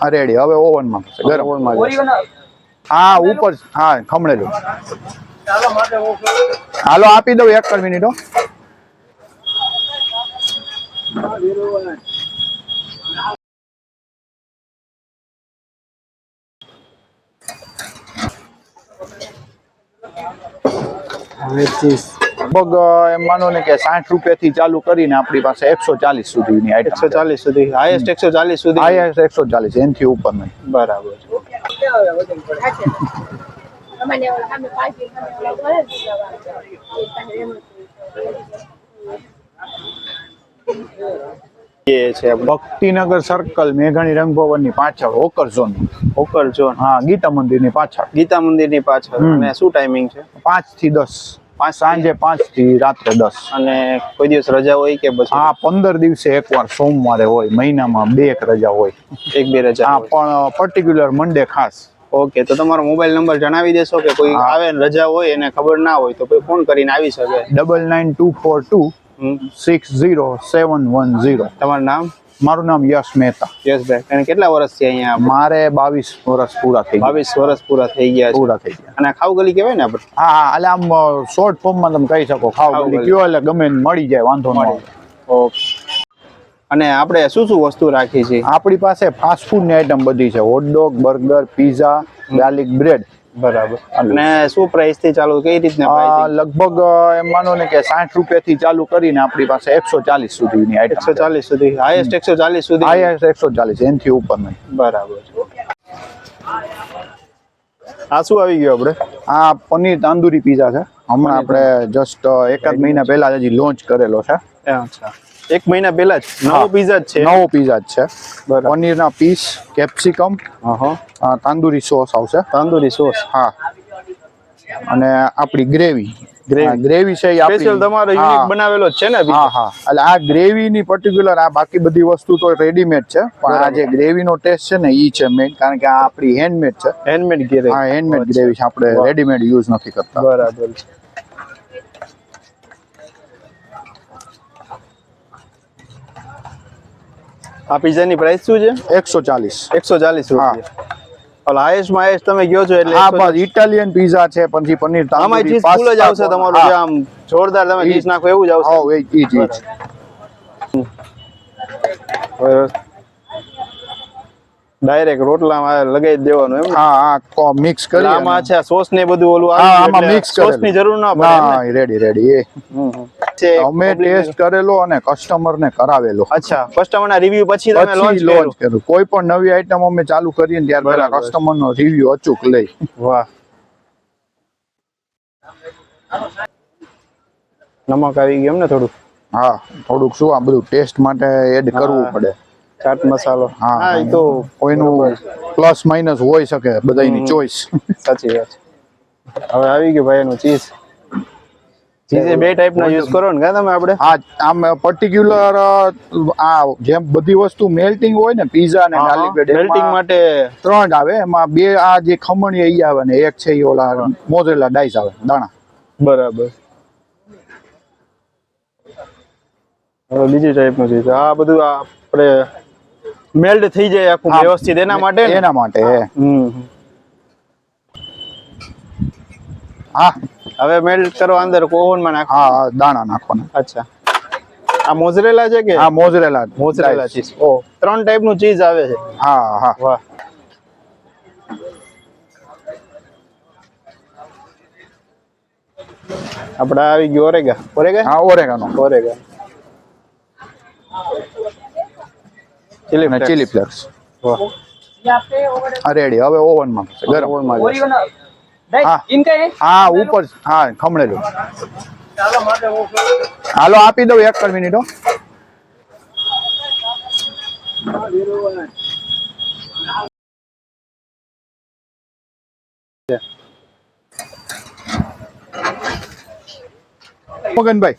આ રેડી. હવે ઓવનમાં થશે ગરમ. ઓવનમાં હા ઉપર હા ખમણેલું. હાલો આપી દઉં એક જ હવે હો લગભગ એમ માનો ને કે સાઠ રૂપિયા થી ચાલુ કરીને આપણી પાસે એકસો ચાલીસ સુધીની એકસો ચાલીસ સુધી હાઈએસ્ટ એકસો ચાલીસ સુધી? આઈએસ એકસો ચાલીસ એનથી ઉપર નહીં બરાબર છે. ભક્તિનગર સર્કલ મેઘાણી રંગભવનની પાછળ હોકર ઝોન હોકર ઝોન હા ગીતા મંદિરની પાછળ. ગીતા મંદિરની પાછળ. અને શું ટાઈમિંગ છે? પાંચથી દસ. પાંચ સાંજે પાંચથી રાત્રે દસ. અને કોઈ દિવસ રજા હોય કે પછી? હા પંદર દિવસે એકવાર સોમવારે હોય મહિનામાં બે એક રજા હોય. એક બે રજા હા પણ પર્ટિક્યુલર મંડે ખાસ. ઓકે તો તમારો મોબાઈલ નંબર જણાવી દેશો કે કોઈ આવે રજા હોય એને ખબર ના હોય તો કોઈ ફોન કરીને આવી શકે. Double nine two four two six zero seven one zero. તમારું નામ? મારું નામ યશ મહેતા. યશભાઈ અને કેટલા વર્ષ છે અહીંયા મારે બાવીસ વર્ષ પૂરા થઈ ગયા. બાવીસ વર્ષ પૂરા થઈ ગયા પૂરા થઈ ગયા. અને ખાવ ગલી કહેવાય ને આપણે? હા એટલે આમ શોર્ટ ફોર્મમાં તમે કહી શકો ખાવ ગલી. કયો એટલે ગમે મળી જાય વાંધો ન આવે. ઓકે. અને આપણે શું શું વસ્તુ રાખી છે? આપણી પાસે ફાસ્ટ ફૂડની આઈટમ બધી છે. Hotdog burger pizza garlic bread બરાબર. અને શું પ્રાઇસથી ચાલુ કઈ રીતના લગભગ એમ માનો ને કે સાઠ રૂપિયા થી ચાલુ કરીને આપણી પાસે એકસો ચાલીસ સુધીની એકસો ચાલીસ સુધી હાઈએસ્ટ એકસો ચાલીસ સુધી? હાઈએસ્ટ એકસો ચાલીસ એનથી ઉપર નહીં. બરાબર આ શું આવી ગયું આપણે? આ પનીર તાંદુરી પીઝા છે. હમણાં આપણે જસ્ટ એકાદ મહિના પહેલા હજી લોન્ચ કરેલો છે. અચ્છા. એક મહિના પહેલા જ. નવો પીઝા જ છે. નવો પીઝા જ છે. બરાબર. પનીરના પીસ કેપ્સિકમ હા તાંદુરી સોસ આવશે. તંદૂરી સોસ હા. અને આપણી ગ્રેવી ગ્રેવી છે સ્પેશિયલ તમારો યુનિક બનાવેલો છે ને હા હા. એટલે આ ગ્રેવી ની પર્ટિક્યુલર આ બાકી બધી વસ્તુ તો રેડીમેડ છે. પણ આ જે ગ્રેવી નો ટેસ્ટ છે ને ઈ છે મેઇન કારણ કે આ આપણી હેન્ડમેડ છે. હેન્ડમેડ ગ્રેવી હા હેન્ડમેડ ગ્રેવી છે. આપણે રેડીમેડ યુઝ નથી કરતા. બરાબર છે. આ પિઝાની પ્રાઇસ શું છે? એકસો ચાલીસ. એકસો ચાલીસ રૂપિયા. ઓલા હાઈએસ્ટમાં તમે ગયો છો એટલે હા બસ ઇટાલિયન પીઝા છે પછી પનીર આમાં ચીઝ ફૂલ જ આવશે તમારું જે આમ જોરદાર તમે. ચીઝ નાખો એવું જ આવશે. હા, એ ચીઝ. ડાયરેક્ટ રોટલામાં લગાવી દેવાનું એમ હા હા મિક્સ કરી આમાં છે સોસ ને બધું ઓલું હા આમાં મિક્સ સોસની જરૂર ના પડે હા રેડી રેડી એ. અમે ટેસ્ટ કરેલો અને કસ્ટમર ને કરાવેલો. અચ્છા કસ્ટમર ના રિવ્યુ પછી તમે લોન્ચ કર્યું? કોઈ પણ નવી આઈટમ અમે ચાલુ કરીએ ત્યાર પહેલા કસ્ટમર નો રિવ્યુ અચૂક લઈ. વાહ. નમક આવી ગયું એમ ને થોડું હા થોડુંક શું આ બધું ટેસ્ટ માટે એડ કરવું પડે. ચાટ મસાલો. હા એ તો કોઈનું પ્લસ માઇનસ હોઈ શકે બધાની ચોઈસ. સાચી વાત. હવે આવી ગયું ભાઈ એનું ચીઝ ચીઝ બે ટાઈપ ના યુઝ કરો ને તમે આપણે આ આમ પર્ટિક્યુલર આ જેમ બધી વસ્તુ મેલ્ટિંગ હોય ને પીઝા ને ગાર્લિક બ્રેડ મેલ્ટિંગ માટે ત્રણ આવે. એમાં બે આ જે ખમણી ઈ આવે ને એક છે એ ઓલા મોઝરેલા ડાઈસ આવે દાણા. બરાબર. હવે બીજી ટાઈપનું ચીઝ. આ બધું આપણે મેલ્ટ થઈ જાય આખું વ્યવસ્થિત એના માટે એના માટે હા. હવે મેલ્ટ કરવા અંદર ઓવનમાં નાખો. હા હા, દાણા નાખવાના. અચ્છા. આ મોઝરેલા છે કે? હા મોઝરેલા મોઝરેલા ચીઝ. ઓ ત્રણ ટાઈપનું ચીઝ આવે છે. હા હા. વાહ. આપણે આવી ગયો ઓરેગા? ઓરેગા? હા ઓરેગાનો. ઓરેગા. ચીલી ચીલી ફ્લેક્સ હા રેડી હવે ઓવનમાં ગરમ. ઓવનમાં હા. હા ઉપર હા ખમણેલું. હાલો આપી દઉં એક મિનિટ હો. મગનભાઈ.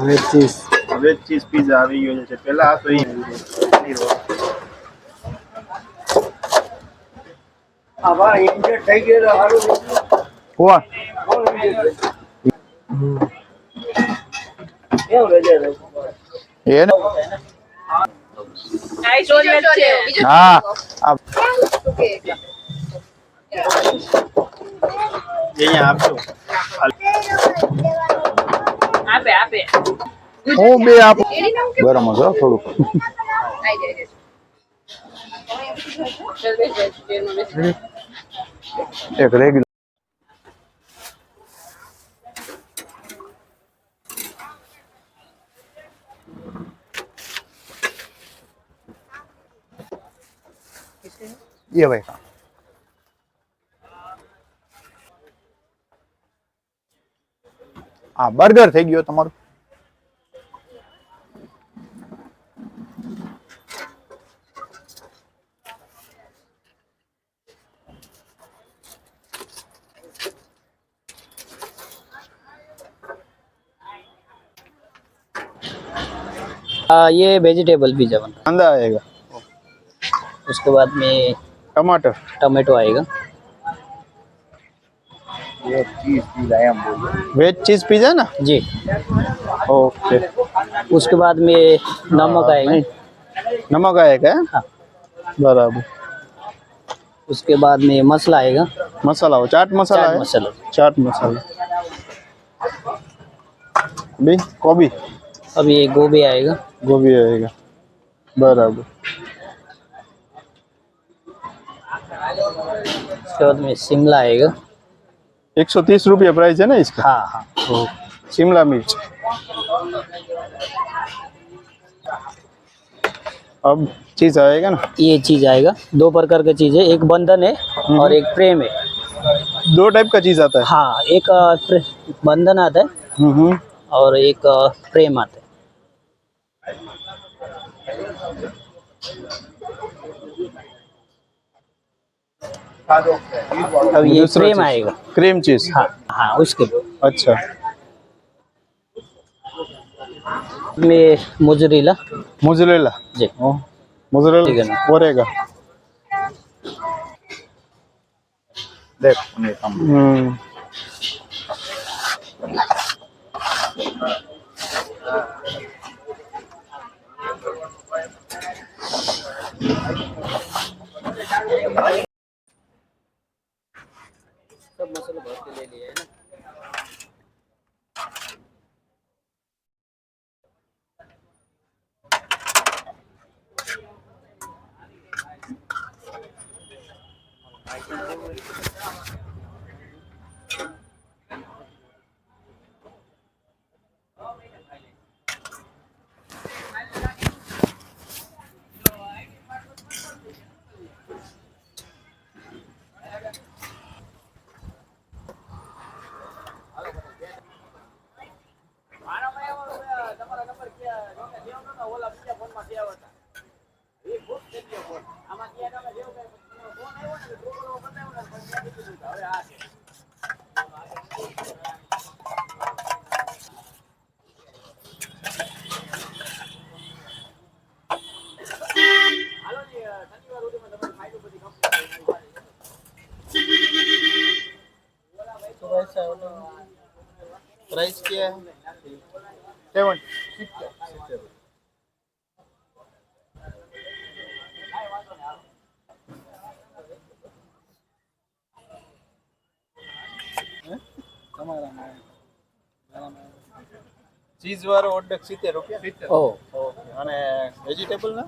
હવે ચીઝ હવે ચીઝ પીઝા આવી ગયો છે. પહેલા હતો ઈ પનીર વાળો. કોણ એને? ચોરીઓ છે. બીજું હા. આ અહીંયા આપજો. આપે આપે હું બે આપું એની નામ કે ગરમ હશે હો થોડુંક આઈ જાય ચાલ બેસ બેસ ચેરમાં બેસ એક રેગ્યુલર ये भाई હા બર્ગર થઈ ગયો તમારું आ, ये वेजिटेबल पिज्जा बन रहा कांदा आएगा है उसके बाद में टमाटर टमाटो आएगा ये एम बोलो वेज चीज़ पिज्जा ना? जी। ओके। उसके बाद में नमक आएगा। नमक आएगा? हाँ। बराबर। उसके बाद में मसाला आएगा। मसाला हो चाट मसाला चाट है? मसाला। चाट मसाला। बी गोभी? अब ये गोभी आएगा। गोभी आएगा। बराबर। उसके बाद में शिमला आएगा। एक सौ तीस रुपया प्राइस है ना इसका? हाँ हाँ। तो शिमला मिर्च। अब चीज़ आएगा ना? ये चीज़ आएगा। दो प्रकार का चीज़ है। एक बंधन है और एक प्रेम है। दो टाइप का चीज़ आता है? हाँ एक अ, प्रे- बंधन आता है हम्म हम्म। और एक अ, प्रेम आता है। अब ये चीज़। आएगा। क्रीम चीज़ हाँ हाँ उसके अच्छा। में मोजरेला मोजरेला जी। है मोजरेला ना। ओरेगा देख। हम्म। Thank you. प्राइस क्या है सेवन ચીઝ વાળો ઓર્ડર સિત્તેર રૂપિયા ओ અને વેજીટેબલ ના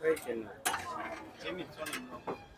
ફાઇન સાઠ કઈ ચેનલ